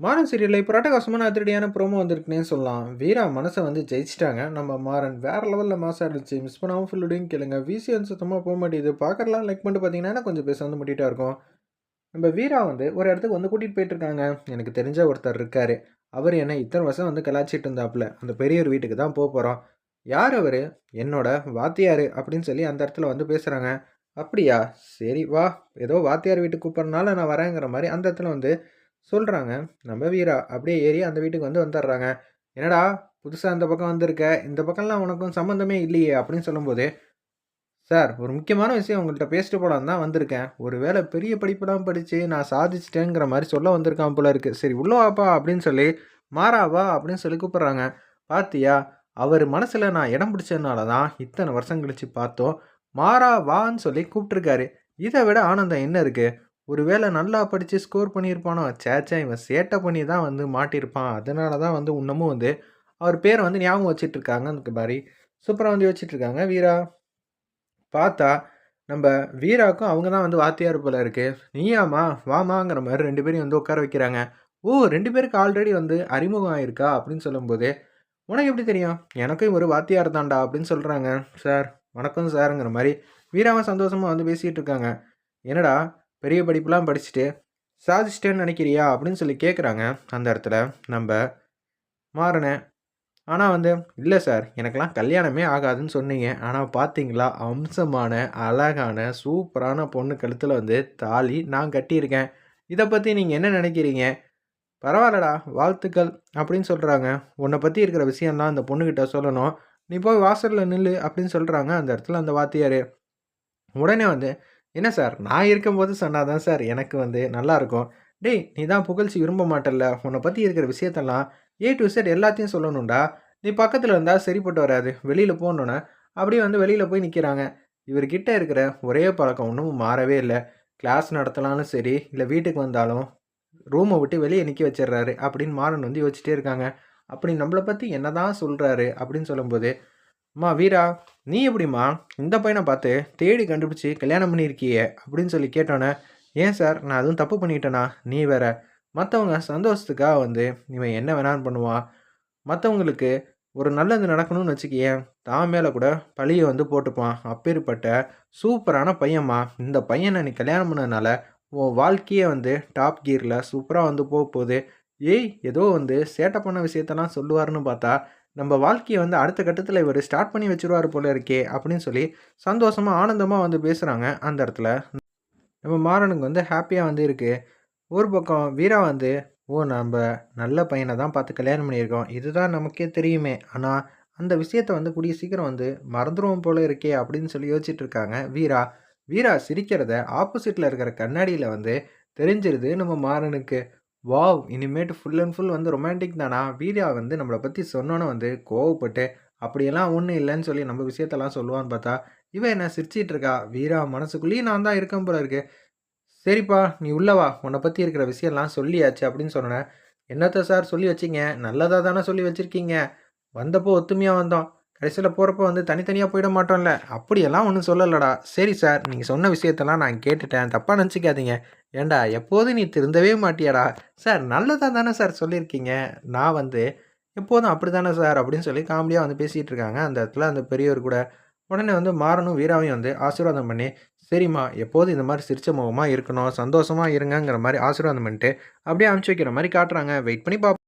மாறன் சீரியலில் இப்போ அட்டகாசமான அதிரடியான ப்ரோமோ வந்திருக்குன்னே சொல்லலாம். வீரா மனசை வந்து ஜெயிச்சிட்டாங்க. நம்ம மாறன் வேறு லெவலில் மாசாக இருந்துச்சு. மிஸ் பண்ணாமல் ஃபுல்லுடையும் கேளுங்க. வந்து சுத்தமாக போக மாட்டேது பார்க்கறலாம் லைக் பண்ணிட்டு பார்த்தீங்கன்னா கொஞ்சம் பேச வந்து முட்டிட்டா இருக்கும். நம்ம வீரா வந்து ஒரு இடத்துக்கு வந்து கூட்டிகிட்டு போயிட்டுருக்காங்க எனக்கு தெரிஞ்ச ஒருத்தர் இருக்கார். அவர் என்ன இத்தனை வருஷம் வந்து கலாச்சிட்டு இருந்தாப்புல. அந்த பெரியவர் வீட்டுக்கு தான் போக போகிறோம் யார் அவர்? என்னோட வாத்தியார் அப்படின்னு சொல்லி அந்த இடத்துல வந்து பேசுகிறாங்க அப்படியா? சரி வா. ஏதோ வாத்தியார் வீட்டுக்கு கூப்பிட்றனால நான் வரேங்கிற மாதிரி அந்த இடத்துல வந்து சொல்கிறாங்க நம்ம வீரா அப்படியே ஏறி அந்த வீட்டுக்கு வந்து வந்துடுறாங்க என்னடா புதுசாக அந்த பக்கம் வந்திருக்க? இந்த பக்கம்லாம் உனக்கும் சம்மந்தமே இல்லையே அப்படின்னு சொல்லும்போது சார் ஒரு முக்கியமான விஷயம் உங்கள்கிட்ட பேசிட்டு போலாம் தான் வந்திருக்கேன். ஒரு வேளை பெரிய படிப்பெல்லாம் படித்து நான் சாதிச்சிட்டேங்கிற மாதிரி சொல்ல வந்திருக்கான் போல இருக்குது சரி உள்ளவாப்பா அப்படின்னு சொல்லி மாறாவா அப்படின்னு சொல்லி கூப்பிட்றாங்க. பார்த்தியா அவர் மனசில் நான் இடம் பிடிச்சதுனால தான் இத்தனை வருஷம் கழித்து பார்த்தோம். மாறா வான்னு சொல்லி கூப்பிட்ருக்காரு இதை விட ஆனந்தம் என்ன இருக்குது ஒருவேளை நல்லா படித்து ஸ்கோர் பண்ணியிருப்பானோ? சேச்சா இவன் சேட்டை பண்ணி தான் வந்து மாட்டியிருப்பான். அதனால தான் வந்து இன்னமும் வந்து அவர் பேரை வந்து ஞாபகம் வச்சிட்ருக்காங்க. அந்த மாதிரி சூப்பராக வந்து வச்சிட்ருக்காங்க வீரா பார்த்தா நம்ம வீராக்கும் அவங்க தான் வந்து வாத்தியார் போல இருக்கு. நீயாமா வாமாங்கிற மாதிரி ரெண்டு பேரையும் வந்து உட்கார வைக்கிறாங்க. ஓ ரெண்டு பேருக்கு ஆல்ரெடி வந்து அறிமுகம் ஆயிருக்கா? அப்படின்னு சொல்லும்போது உனக்கு எப்படி தெரியும்? எனக்கும் ஒரு வாத்தியார் தான்டா அப்படின்னு சொல்கிறாங்க சார் வணக்கம் சாருங்கிற மாதிரி வீராவை சந்தோஷமாக வந்து பேசிகிட்டு இருக்காங்க என்னடா பெரிய படிப்புலாம் படிச்சுட்டு சாதிச்சிட்டேன்னு நினைக்கிறியா? அப்படின்னு சொல்லி கேட்குறாங்க அந்த இடத்துல. நம்ம மாறினேன் ஆனால் வந்து இல்லை சார் எனக்கெல்லாம் கல்யாணமே ஆகாதுன்னு சொன்னீங்க. ஆனால் பார்த்தீங்களா அம்சமான அழகான சூப்பரான பொண்ணு கழுத்தில் வந்து தாலி நான் கட்டியிருக்கேன். இதை பற்றி நீங்கள் என்ன நினைக்கிறீங்க? பரவாயில்லடா வாழ்த்துக்கள் அப்படின்னு சொல்கிறாங்க உன்னை பற்றி இருக்கிற விஷயம்லாம் அந்த பொண்ணுக்கிட்ட சொல்லணும். நீ போய் வாசலில் நில்லு அப்படின்னு சொல்கிறாங்க அந்த இடத்துல அந்த வாத்தியார். உடனே வந்து என்ன சார்? நான் இருக்கும்போது சொன்னால் தான் சார் எனக்கு வந்து நல்லாயிருக்கும் டேய் நீ தான் புகழ்ச்சி விரும்ப மாட்டல்ல. உன்னை பற்றி இருக்கிற விஷயத்தெல்லாம் ஏ டு செட் எல்லாத்தையும் சொல்லணும்டா. நீ பக்கத்தில் இருந்தால் சரிப்பட்டு வராது. வெளியில் போகணுன்னு அப்படியே வந்து வெளியில் போய் நிற்கிறாங்க இவர்கிட்ட இருக்கிற ஒரே பழக்கம் ஒன்றும் மாறவே இல்லை. கிளாஸ் நடத்தலாலும் சரி இல்லை வீட்டுக்கு வந்தாலும் ரூமை விட்டு வெளியே நிற்க வச்சிடுறாரு அப்படின்னு மாறன் வந்து யோசிச்சிட்டே இருக்காங்க. அப்படி நம்மளை பற்றி என்ன தான் சொல்கிறாரு அப்படின்னு சொல்லும்போது அம்மா வீரா நீ எப்படிம்மா? இந்த பையனை பார்த்து தேடி கண்டுபிடிச்சி கல்யாணம் பண்ணியிருக்கியே அப்படின்னு சொல்லி கேட்டோன்னே ஏன் சார்? நான் அதுவும் தப்பு பண்ணிட்டேனா? நீ வேற. மற்றவங்க சந்தோஷத்துக்காக வந்து இவன் என்ன வேணாலும் பண்ணுவான் மற்றவங்களுக்கு ஒரு நல்லது நடக்கணும்னு வச்சுக்கியேன் தான் மேலே கூட பழியை வந்து போட்டுப்பான். அப்பேற்பட்ட சூப்பரான பையன்மா. இந்த பையனை நீ கல்யாணம் பண்ணதுனால உன் வாழ்க்கையே வந்து டாப் கியரில் சூப்பராக வந்து போக போகுது. ஏய் ஏதோ வந்து சேட்டை பண்ண விஷயத்தெல்லாம் சொல்லுவார்னு பார்த்தா நம்ம வாழ்க்கையை வந்து அடுத்த கட்டத்தில் இவர் ஸ்டார்ட் பண்ணி வச்சுருவார் போல இருக்கே அப்படின்னு சொல்லி சந்தோஷமாக ஆனந்தமாக வந்து பேசுகிறாங்க அந்த இடத்துல. நம்ம மாறனுக்கு வந்து ஹாப்பியாக வந்து இருக்குது ஒரு பக்கம் வீரா வந்து ஓ நம்ம நல்ல பையனை தான் பார்த்து கல்யாணம் பண்ணியிருக்கோம். இதுதான் நமக்கே தெரியுமே. ஆனால் அந்த விஷயத்தை வந்து கூடிய சீக்கிரம் வந்து மறந்துடுவோம் போல இருக்கே அப்படின்னு சொல்லி யோசிச்சுட்டு இருக்காங்க வீரா. வீரா சிரிக்கிறத ஆப்போசிட்டில் இருக்கிற கண்ணாடியில் வந்து தெரிஞ்சிருது நம்ம மாறனுக்கு. வாவ்! இனிமேட்டு ஃபுல் அண்ட் ஃபுல் வந்து ரொமான்டிக் தானா? வீடியா வந்து நம்மளை பற்றி சொன்னோன்னே வந்து கோவப்பட்டு அப்படியெல்லாம் ஒன்றும் இல்லைன்னு சொல்லி நம்ம விஷயத்தெல்லாம் சொல்லுவான்னு பார்த்தா இவன் என்ன சிரிச்சிட்டு இருக்கா? வீரா மனசுக்குள்ளேயும் நான் தான் இருக்கேன் போல இருக்கு. சரிப்பா நீ உள்ளவா உன்னை பற்றி இருக்கிற விஷயம்லாம் சொல்லியாச்சு அப்படின்னு சொன்னேன் என்னத்த சார் சொல்லி வச்சிங்க? நல்லதாக தானே சொல்லி வச்சுருக்கீங்க? வந்தப்போ ஒத்துமையாக வந்தோம். கடைசியில் போகிறப்ப வந்து தனித்தனியாக போயிட மாட்டோம்ல. அப்படியெல்லாம் ஒன்றும் சொல்லலடா. சரி சார் நீங்கள் சொன்ன விஷயத்தெல்லாம் நான் கேட்டுட்டேன். தப்பாக நினச்சிக்காதீங்க. ஏண்டா எப்போதும் நீ திருந்தவே மாட்டியாடா. சார் நல்லதாக தானே சார் சொல்லியிருக்கீங்க. நான் வந்து எப்போதும் அப்படி தானே சார் அப்படின்னு சொல்லி காமெடியாக வந்து பேசிகிட்டு இருக்காங்க. அந்த இடத்துல அந்த பெரியவர் கூட. உடனே வந்து மாறனும் வீராவையும் வந்து ஆசீர்வாதம் பண்ணி சரிம்மா எப்போதும் இந்த மாதிரி சிரிச்ச முகமாக இருக்கணும். சந்தோஷமாக இருங்கங்கிற மாதிரி ஆசீர்வாதம் பண்ணிட்டு அப்படியே அனுப்பிச்சி வைக்கிற மாதிரி காட்டுறாங்க. வெயிட் பண்ணி பார்ப்போம்